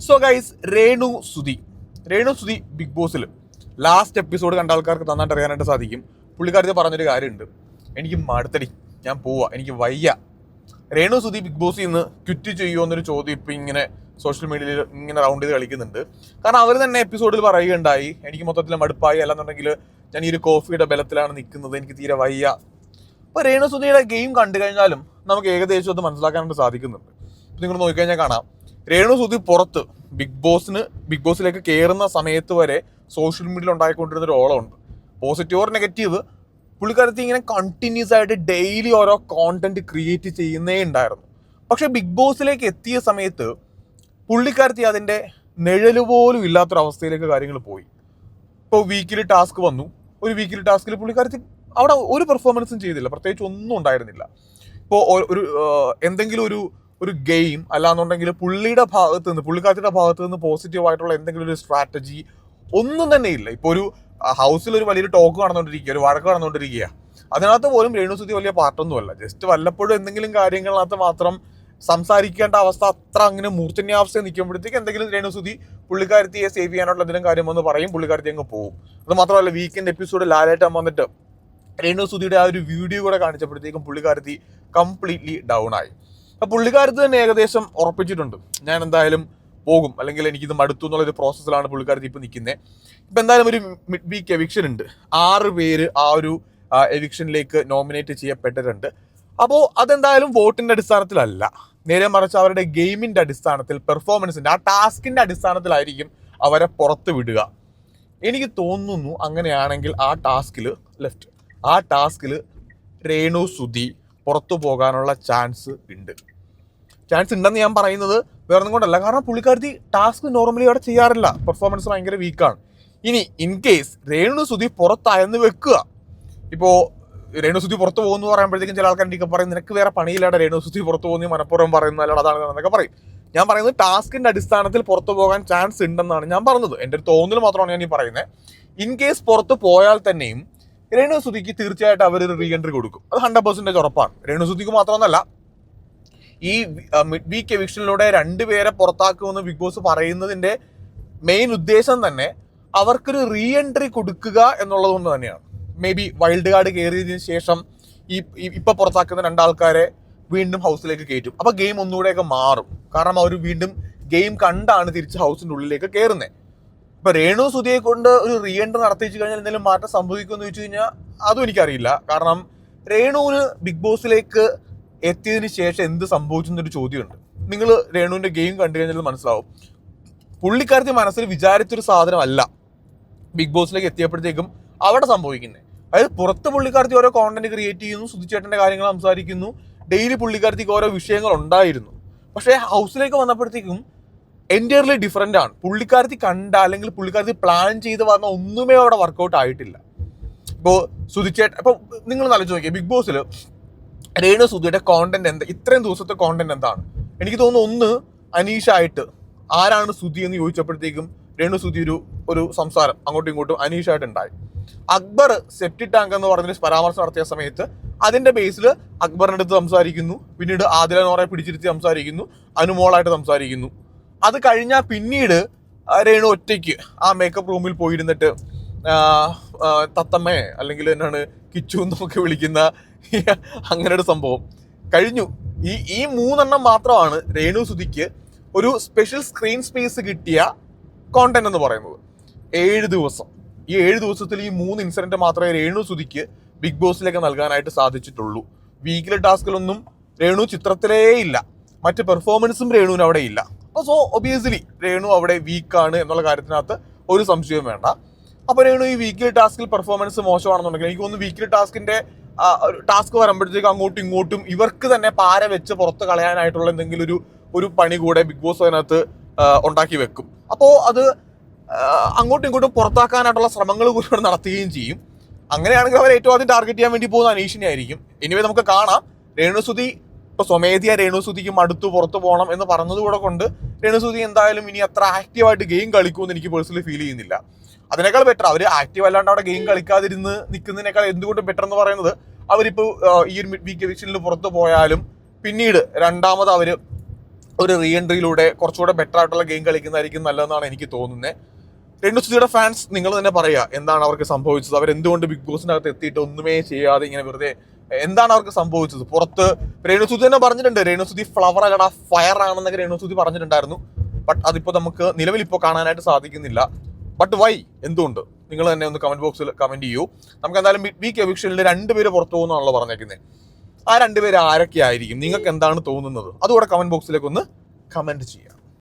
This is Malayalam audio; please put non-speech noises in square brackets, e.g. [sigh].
So guys Renu Sudhi. Renu Sudhi big ബോസിൽ ലാസ്റ്റ് എപ്പിസോഡ് കണ്ട ആൾക്കാർക്ക് നന്നായിട്ട് അറിയാനായിട്ട് സാധിക്കും. പുള്ളിക്കാരത്തെ പറഞ്ഞൊരു കാര്യമുണ്ട്. എനിക്ക് മടുത്തടി. ഞാൻ പോവാ. എനിക്ക് വയ്യ. രേണു സുധി ബിഗ് ബോസിൽ നിന്ന് ക്വിറ്റ് ചെയ്യുമോ എന്നൊരു ചോദ്യം ഇപ്പം ഇങ്ങനെ സോഷ്യൽ മീഡിയയിൽ ഇങ്ങനെ റൗണ്ട് ചെയ്ത് കളിക്കുന്നുണ്ട്. കാരണം അവർ തന്നെ എപ്പിസോഡിൽ പറയുകയുണ്ടായി. എനിക്ക് മൊത്തത്തിൽ മടുപ്പായി. അല്ലാന്നുണ്ടെങ്കിൽ ഞാൻ ഈ ഒരു കോഫിയുടെ ബലത്തിലാണ് നിൽക്കുന്നത്. എനിക്ക് തീരെ വയ്യ. അപ്പോൾ രേണു സുധിയുടെ ഗെയിം കണ്ടു കഴിഞ്ഞാലും നമുക്ക് ഏകദേശം അത് മനസ്സിലാക്കാനായിട്ട് സാധിക്കുന്നുണ്ട്. നിങ്ങൾ നോക്കിക്കഴിഞ്ഞാൽ കാണാം. രേണു സുധി പുറത്ത് ബിഗ് ബോസിന് ബിഗ് ബോസിലേക്ക് കയറുന്ന സമയത്ത് വരെ സോഷ്യൽ മീഡിയയിൽ ഉണ്ടായിക്കൊണ്ടിരുന്ന ഒരു ഓളമുണ്ട്. പോസിറ്റീവ് ഓർ നെഗറ്റീവ് പുള്ളിക്കാരത്തി ഇങ്ങനെ കണ്ടിന്യൂസ് ആയിട്ട് ഡെയിലി ഓരോ കോണ്ടന്റ് ക്രിയേറ്റ് ചെയ്യുന്നേ ഉണ്ടായിരുന്നു. പക്ഷെ ബിഗ് ബോസിലേക്ക് എത്തിയ സമയത്ത് പുള്ളിക്കാരത്തി അതിന്റെ നിഴൽ പോലും ഇല്ലാത്തൊരവസ്ഥയിലേക്ക് കാര്യങ്ങൾ പോയി. ഇപ്പോൾ വീക്കിലി ടാസ്ക് വന്നു. ഒരു വീക്കിലി ടാസ്കിൽ പുള്ളിക്കാരത്തി അവിടെ ഒരു പെർഫോമൻസും ചെയ്തില്ല. പ്രത്യേകിച്ച് ഒന്നും ഉണ്ടായിരുന്നില്ല. ഇപ്പോൾ ഒരു എന്തെങ്കിലും ഒരു ഒരു ഗെയിം അല്ലാന്നുണ്ടെങ്കിൽ പുള്ളിയുടെ ഭാഗത്ത് നിന്ന് പുള്ളിക്കാരത്തിയുടെ ഭാഗത്ത് നിന്ന് പോസിറ്റീവ് ആയിട്ടുള്ള എന്തെങ്കിലും ഒരു സ്ട്രാറ്റജി ഒന്നും തന്നെ ഇല്ല. ഇപ്പോൾ ഒരു ഹൗസിൽ ഒരു വലിയൊരു ടോക്ക് നടന്നുകൊണ്ടിരിക്കുക ഒരു വഴക്ക് നടന്നുകൊണ്ടിരിക്കുക. അതിനകത്ത് പോലും രേണുസുതി വലിയ പാർട്ടൊന്നുമല്ല ജസ്റ്റ് വല്ലപ്പോഴും എന്തെങ്കിലും കാര്യങ്ങളിനകത്ത് മാത്രം സംസാരിക്കേണ്ട അവസ്ഥ അത്ര അങ്ങനെ മൂർച്ചന്യാവസ്ഥയിൽ നിൽക്കുമ്പോഴത്തേക്ക് എന്തെങ്കിലും രേണുസുതി പുള്ളിക്കാരത്തിയെ സേവ് ചെയ്യാനുള്ള എന്തെങ്കിലും കാര്യമെന്ന് പറയും പുള്ളിക്കാരത്തി അങ്ങ് പോകും അത് മാത്രമല്ല വീക്കെൻഡ് എപ്പിസോഡ് ലാലേട്ടൻ വന്നിട്ട് രേണുസുതിയുടെ ആ ഒരു വീഡിയോ കൂടെ കാണിച്ചപ്പോഴത്തേക്കും പുള്ളിക്കാരത്തി കംപ്ലീറ്റ്ലി ഡൗൺ ആയി. അപ്പൊ പുള്ളിക്കാരത്ത് തന്നെ ഏകദേശം ഉറപ്പിച്ചിട്ടുണ്ട്. ഞാൻ എന്തായാലും പോകും. അല്ലെങ്കിൽ എനിക്കിത് മടുത്തു എന്നുള്ള ഒരു പ്രോസസ്സിലാണ് പുള്ളിക്കാരത്തി ഇപ്പൊ നിൽക്കുന്നത് ഇപ്പൊ എന്തായാലും ഒരു മിഡ് വീക്ക് എവിക്ഷൻ ഉണ്ട്. ആറ് പേര് ആ ഒരു എവിക്ഷനിലേക്ക് നോമിനേറ്റ് ചെയ്യപ്പെട്ടിട്ടുണ്ട്. അപ്പോൾ അതെന്തായാലും വോട്ടിന്റെ അടിസ്ഥാനത്തിലല്ല. നേരെ മറിച്ച് അവരുടെ ഗെയിമിന്റെ അടിസ്ഥാനത്തിൽ പെർഫോമൻസിന്റെ ആ ടാസ്കിന്റെ അടിസ്ഥാനത്തിലായിരിക്കും അവരെ പുറത്ത് വിടുക. എനിക്ക് തോന്നുന്നു അങ്ങനെയാണെങ്കിൽ ആ ടാസ്കിൽ ലെഫ്റ്റ് ആ ടാസ്കിൽ രേണു സുധി പുറത്തു പോകാനുള്ള ചാൻസ് ഉണ്ട്. ചാൻസ് ഉണ്ടെന്ന് ഞാൻ പറയുന്നത് വേറെ ഒന്നും കൊണ്ടല്ല. കാരണം പുള്ളിക്കാരത്തി ടാസ്ക് നോർമലി അവിടെ ചെയ്യാറില്ല. പെർഫോമൻസ് ഭയങ്കര വീക്കാണ് ഇനി ഇൻ കേസ് രേണു സുധി പുറത്തായെന്ന് വെക്കുക. ഇപ്പോൾ രേണു സുധി പുറത്ത് പോകുന്നു പറയുമ്പോഴത്തേക്കും ചില ആൾക്കാർ എനിക്ക് പറയും നിനക്ക് വേറെ പണിയില്ലാതെ രേണു സുധി പുറത്ത് പോകുന്നു മനപ്പുറം പറയുന്നു അല്ലാതെ അതാണ് ഇതാണ്" എന്നൊക്കെ പറയും. ഞാൻ പറയുന്നത് ടാസ്കിന്റെ അടിസ്ഥാനത്തിൽ പുറത്തു പോകാൻ ചാൻസ് ഉണ്ടെന്നാണ് ഞാൻ പറഞ്ഞത്. എന്റെ ഒരു തോന്നൽ മാത്രമാണ് ഞാൻ ഈ പറയുന്നത്. ഇൻ കേസ് പുറത്ത് പോയാൽ തന്നെയും രേണു സുധിക്ക് തീർച്ചയായിട്ടും അവർ റീ എൻട്രി കൊടുക്കും. അത് ഹൺഡ്രഡ് പെർസെന്റേജ് ഉറപ്പാണ്. രേണു സുധിക്ക് മാത്രമൊന്നല്ല ഈ മിഡ് വീക്ക് എവിക്ഷനിലൂടെ രണ്ടുപേരെ പുറത്താക്കുമെന്ന് ബിഗ് ബോസ് പറയുന്നതിന്റെ മെയിൻ ഉദ്ദേശം തന്നെ അവർക്കൊരു റീ എൻട്രി കൊടുക്കുക എന്നുള്ളത് കൊണ്ട് തന്നെയാണ്. മേ ബി വൈൽഡ് കാർഡ് കയറിയതിനു ശേഷം ഈ ഇപ്പം പുറത്താക്കുന്ന രണ്ടാൾക്കാരെ വീണ്ടും ഹൗസിലേക്ക് കയറ്റും. അപ്പോൾ ഗെയിം ഒന്നുകൂടെയൊക്കെ മാറും. കാരണം അവർ വീണ്ടും ഗെയിം കണ്ടാണ് തിരിച്ച് ഹൗസിന്റെ ഉള്ളിലേക്ക് കയറുന്നത് ഇപ്പൊ രേണു സുധിയെ കൊണ്ട് ഒരു റീ എൻട്രി നടത്തിച്ചു കഴിഞ്ഞാൽ എന്തെങ്കിലും മാറ്റം സംഭവിക്കുമെന്ന് ചോദിച്ചു കഴിഞ്ഞാൽ അതും എനിക്കറിയില്ല. കാരണം രേണുവിന് ബിഗ് ബോസിലേക്ക് എത്തിയതിന് ശേഷം എന്ത് സംഭവിച്ചു എന്നൊരു ചോദ്യമുണ്ട്. നിങ്ങൾ രേണുവിന്റെ ഗെയിം കണ്ടു കഴിഞ്ഞാൽ മനസ്സിലാവും. പുള്ളിക്കാരത്തി മനസ്സിൽ വിചാരിച്ചൊരു സാധനമല്ല ബിഗ് ബോസിലേക്ക് എത്തിയപ്പോഴത്തേക്കും അവിടെ സംഭവിക്കുന്നത് അതായത് പുറത്ത് പുള്ളിക്കാരത്തി ഓരോ കോണ്ടന്റ് ക്രിയേറ്റ് ചെയ്യുന്നു സുധിച്ചേട്ടന്റെ കാര്യങ്ങൾ സംസാരിക്കുന്നു ഡെയിലി പുള്ളിക്കാരത്തിക്ക് ഓരോ വിഷയങ്ങൾ ഉണ്ടായിരുന്നു. പക്ഷേ ഹൗസിലേക്ക് വന്നപ്പോഴത്തേക്കും എന്റയർലി ഡിഫറെന്റ് ആണ്. പുള്ളിക്കാരത്തി കണ്ട അല്ലെങ്കിൽ പുള്ളിക്കാരത്തി പ്ലാൻ ചെയ്ത് വന്ന ഒന്നുമേ അവിടെ വർക്കൗട്ട് ആയിട്ടില്ല. ഇപ്പോൾ സുധിച്ചേട്ട ഇപ്പോൾ നിങ്ങൾ നല്ല നോക്കിയാൽ ബിഗ് ബോസിൽ രേണു സുധിയുടെ കോണ്ടന്റ് എന്താ ഇത്രയും ദിവസത്തെ കോണ്ടന്റ് എന്താണ്? എനിക്ക് തോന്നുന്നു ഒന്ന് അനീഷായിട്ട് ആരാണ് സുധി എന്ന് ചോദിച്ചപ്പോഴത്തേക്കും രേണു സുധി ഒരു ഒരു സംസാരം അങ്ങോട്ടും ഇങ്ങോട്ടും അനീഷായിട്ട് ഉണ്ടായി. അക്ബർ സെപ്റ്റി ടാങ്ക് എന്ന് പറഞ്ഞൊരു പരാമർശം നടത്തിയ സമയത്ത് അതിന്റെ ബേസിൽ അക്ബറിന്റെ അടുത്ത് സംസാരിക്കുന്നു. പിന്നീട് ആദില നോറെ പിടിച്ചിരുത്തി സംസാരിക്കുന്നു. അനുമോളായിട്ട് സംസാരിക്കുന്നു. അത് കഴിഞ്ഞാൽ പിന്നീട് രേണു ഒറ്റയ്ക്ക് ആ മേക്കപ്പ് റൂമിൽ പോയിരുന്നിട്ട് തത്തമ്മയെ അല്ലെങ്കിൽ എന്നാണ് കിച്ചു എന്നൊക്കെ വിളിക്കുന്ന [laughs] അങ്ങനെ ഒരു സംഭവം. കഴിഞ്ഞു. ഈ ഈ മൂന്നെണ്ണം മാത്രമാണ് രേണു സുധിക്ക് ഒരു സ്പെഷ്യൽ സ്ക്രീൻ സ്പേസ് കിട്ടിയ കോണ്ടന്റ് എന്ന് പറയുന്നത്. ഏഴ് ദിവസം. ഈ ഏഴ് ദിവസത്തിൽ ഈ മൂന്ന് ഇൻസിഡന്റ് മാത്രമേ രേണു സുധിക്ക് ബിഗ് ബോസിലേക്ക് നൽകാനായിട്ട് സാധിച്ചിട്ടുള്ളൂ. വീക്കിലെ ടാസ്കിലൊന്നും രേണു ചിത്രത്തിലേ ഇല്ല. മറ്റ് പെർഫോമൻസും രേണുവിന് അവിടെ ഇല്ല. അപ്പോൾ സോ ഒബിയസ്ലി രേണു അവിടെ വീക്ക് ആണ് എന്നുള്ള കാര്യത്തിനകത്ത് ഒരു സംശയവും വേണ്ട. അപ്പോൾ രേണു ഈ വീക്കിലി ടാസ്കിൽ പെർഫോമൻസ് മോശമാണെന്നുണ്ടെങ്കിൽ എനിക്ക് തോന്നുന്നു വീക്കിലി ടാസ്കിന്റെ ടാസ്ക് വരുമ്പോഴത്തേക്ക് അങ്ങോട്ടും ഇങ്ങോട്ടും ഇവർക്ക് തന്നെ പാര വെച്ച് പുറത്ത് കളയാനായിട്ടുള്ള എന്തെങ്കിലും ഒരു ഒരു പണി കൂടെ ബിഗ് ബോസ് അതിനകത്ത് ഉണ്ടാക്കി വെക്കും. അപ്പോൾ അത് അങ്ങോട്ടും ഇങ്ങോട്ടും പുറത്താക്കാനായിട്ടുള്ള ശ്രമങ്ങൾ കൂടി നടത്തുകയും ചെയ്യും. അങ്ങനെയാണെങ്കിൽ അവർ ഏറ്റവും ആദ്യം ടാർഗറ്റ് ചെയ്യാൻ വേണ്ടി പോകുന്ന അനീഷിനെ ആയിരിക്കും. എനിവേ നമുക്ക് കാണാം. രേണുസുതി ഇപ്പൊ സ്വമേധിയ രേണുസുതിക്കും അടുത്ത് പുറത്തു പോകണം എന്ന് പറഞ്ഞതുകൂടെ കൊണ്ട് രേണുസുതി എന്തായാലും ഇനി അത്ര ആക്റ്റീവായിട്ട് ഗെയിം കളിക്കുമെന്ന് എനിക്ക് പേഴ്സണലി ഫീൽ ചെയ്യുന്നില്ല. അതിനേക്കാൾ ബെറ്റർ അവർ ആക്റ്റീവ് അല്ലാണ്ട് അവിടെ ഗെയിം കളിക്കാതിരുന്ന് നിൽക്കുന്നതിനേക്കാൾ എന്തുകൊണ്ടും ബെറ്റർ എന്ന് പറയുന്നത് അവരിപ്പോൾ ഈ ഒരു മിഡ് വീക്ക് എവിക്ഷനിൽ പുറത്തു പോയാലും പിന്നീട് രണ്ടാമത് അവർ ഒരു റീ എൻട്രിയിലൂടെ കുറച്ചുകൂടെ ബെറ്റർ ആയിട്ടുള്ള ഗെയിം കളിക്കുന്നതായിരിക്കും നല്ലതെന്നാണ് എനിക്ക് തോന്നുന്നത് രണ്ടുസുതിയുടെ ഫാൻസ് നിങ്ങൾ തന്നെ പറയുക എന്താണ് അവർക്ക് സംഭവിച്ചത്? അവരെന്തുകൊണ്ട് ബിഗ് ബോസിനകത്ത് എത്തിയിട്ട് ഒന്നുമേ ചെയ്യാതെ ഇങ്ങനെ വെറുതെ എന്താണ് അവർക്ക് സംഭവിച്ചത്? പുറത്ത് രേണുസുതി തന്നെ പറഞ്ഞിട്ടുണ്ട്. രേണുസുതി ഫ്ലവർ അല്ലടാ ഫയർ ആണെന്നൊക്കെ രേണുസുതി പറഞ്ഞിട്ടുണ്ടായിരുന്നു. ബട്ട് അതിപ്പോ നമുക്ക് നിലവിൽ ഇപ്പോൾ കാണാനായിട്ട് സാധിക്കുന്നില്ല. ബട്ട് വൈ എന്തുകൊണ്ട്? നിങ്ങൾ തന്നെ ഒന്ന് കമന്റ് ബോക്സിൽ കമന്റ് ചെയ്യൂ. നമുക്ക് എന്തായാലും മിഡ് വീക്ക് എവിക്ഷനിൽ രണ്ടുപേര് പുറത്തു പോകുന്നാണല്ലോ പറഞ്ഞേക്കുന്നത് ആ രണ്ടുപേര് ആരൊക്കെ ആയിരിക്കും? നിങ്ങൾക്ക് എന്താണ് തോന്നുന്നത്? അതുകൂടെ കമന്റ് ബോക്സിലേക്ക് ഒന്ന് കമന്റ് ചെയ്യാം.